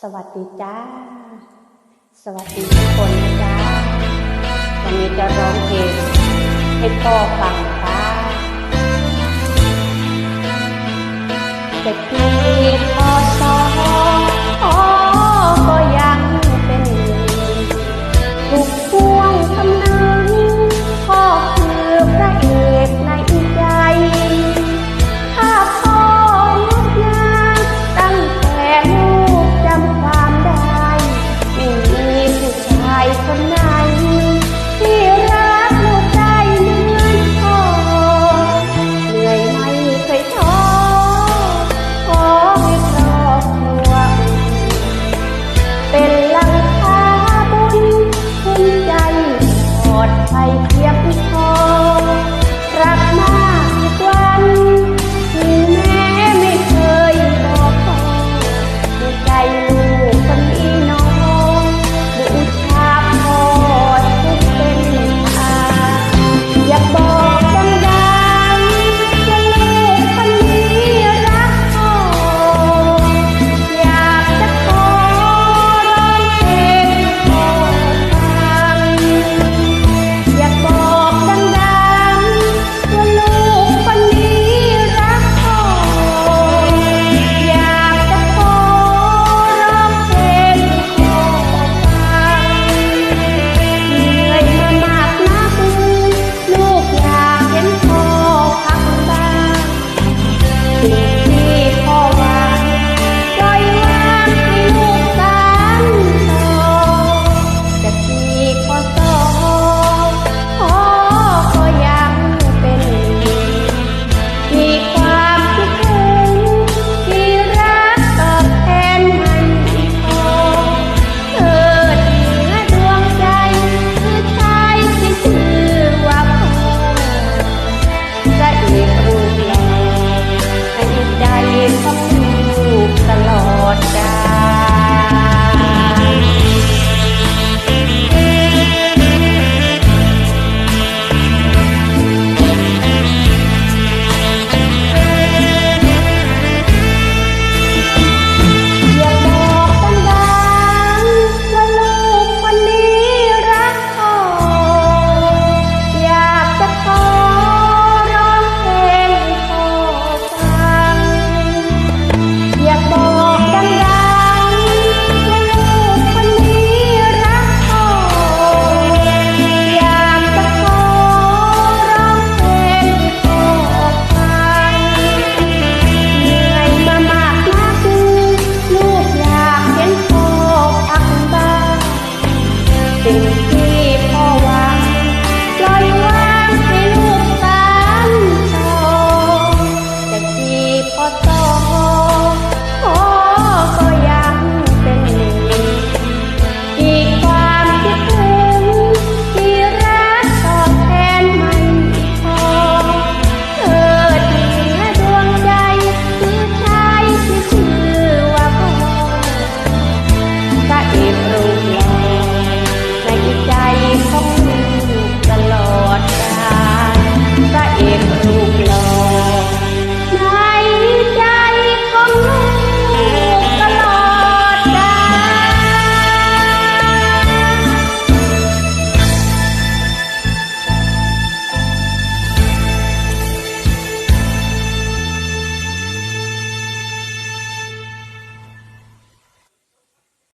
สวัสดีจ้า สวัสดีทุกคนนะจ้าวันนี้จะร้องเพลงให้พ่อฟังค่ะจะคิดท